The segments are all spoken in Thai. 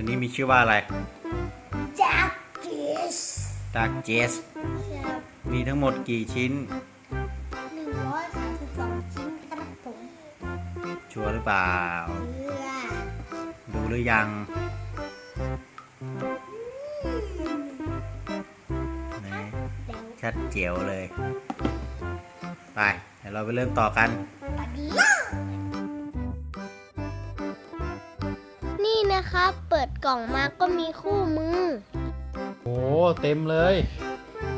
ตัวนี้มีชื่อว่าอะไรจักกิสดักเจสมีทั้งหมดกี่ชิ้น หนึ่งร้อยสามสิบสองชิ้นครับผมชัวร์หรือเปล่า เพื่อดูหรือยังไหนเดี๋ยวชัดเจียวเลย ไปเดี๋ยวเราไปเริ่มต่อกันปดี ครับ เปิดกล่องมาก็มีคู่มือ โอ้เต็มเลย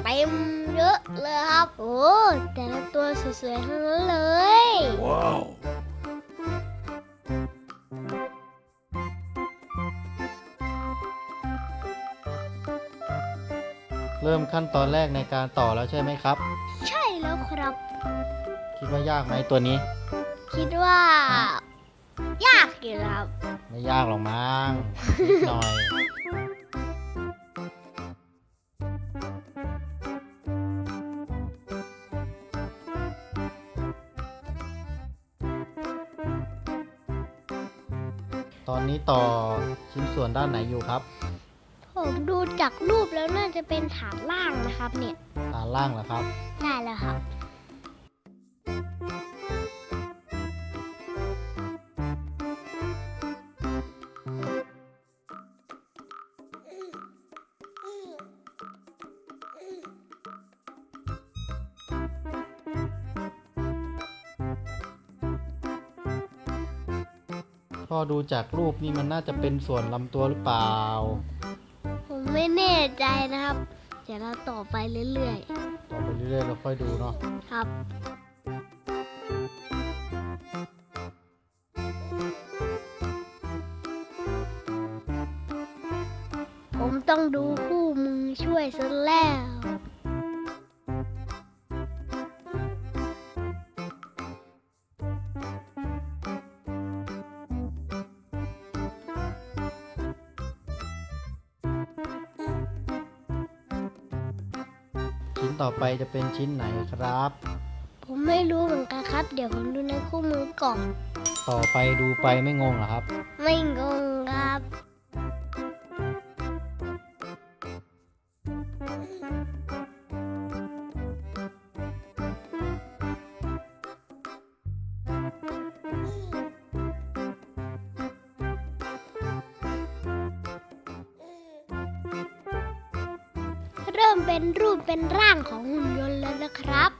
เต็มเยอะเลยครับ โอ้แต่ละตัวสวยๆทั้งนั้นเลย ว้าว เริ่มขั้นตอนแรกในการต่อแล้วใช่ไหมครับ ใช่แล้วครับ คิดว่ายากไหมตัวนี้ คิดว่า ยากอยู่ครับไม่ยากหรอกมั้งนิดหน่อย ตอนนี้ต่อชิ้นส่วนด้านไหนอยู่ครับผมดูจากรูปแล้วน่าจะเป็นฐานล่างนะครับเนี่ย ฐานล่างเหรอครับ ได้แล้วครับ ก็ดูจากรูปนี่มันน่าจะเป็นส่วนลำตัวหรือเปล่า ผมไม่แน่ใจนะครับ เดี๋ยวเราต่อไปเรื่อยต่อไปเรื่อยๆเราค่อยดูเนาะ ๆ ครับ ผมต้องดูคู่มือช่วยซะแล้ว ต่อไปจะเป็นชิ้นไหนครับ ผมไม่รู้เหมือนกันครับ เดี๋ยวผมดูในคู่มือก่อน ต่อไปดูไปไม่งงเหรอครับ ไม่งงครับเริ่มเป็นรูปเป็นร่างของหุ่นยนต์แล้วนะครับ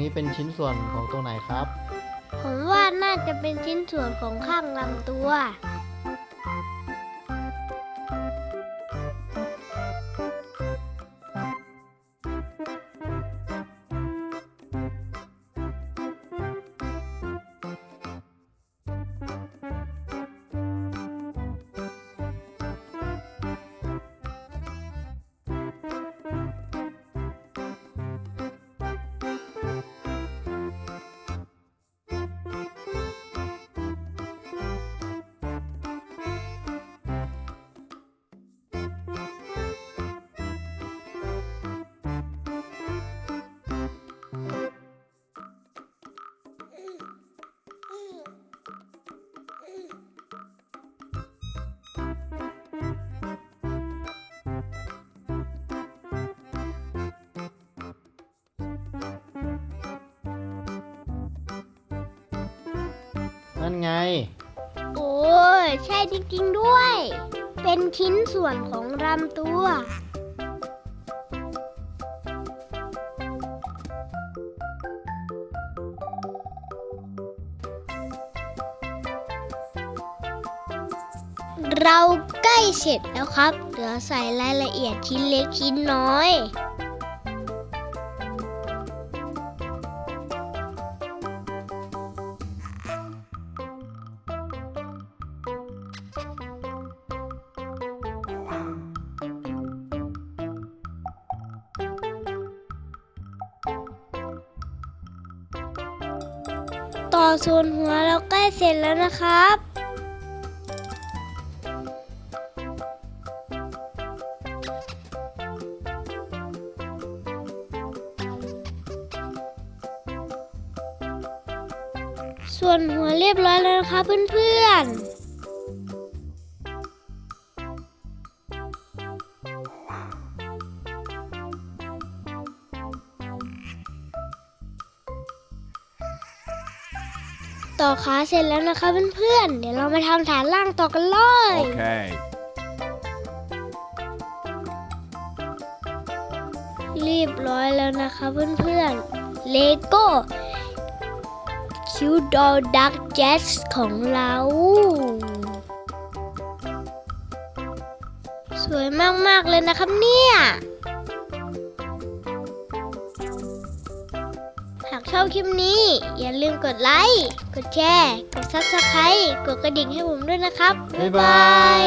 นี้เป็นชิ้นส่วนของตัวไหนครับ ผมว่าน่าจะเป็นชิ้นส่วนของข้างลำตัว นั่นไง โอ้ยใช่จริงๆด้วย เป็นชิ้นส่วนของลำตัว เราใกล้เสร็จแล้วครับ เหลือใส่รายละเอียดชิ้นเล็กชิ้นน้อย ต่อส่วนหัวเราใกล้เสร็จแล้วนะครับ ส่วนหัวเรียบร้อยแล้วนะคะเพื่อนๆ ต่อขาเสร็จแล้วนะคะเพื่อนๆ เดี๋ยวเรามาทำฐานล่างต่อกันเลย Okay. เรียบร้อยแล้วนะคะเพื่อนๆ เลโก้คิวดอลดักเจสของเรา สวยมากๆเลยนะครับเนี่ย ชอบคลิปนี้ อย่าลืมกดไลค์ กดแชร์ กด Subscribe กดกระดิ่งให้ผมด้วยนะครับ บ๊ายบาย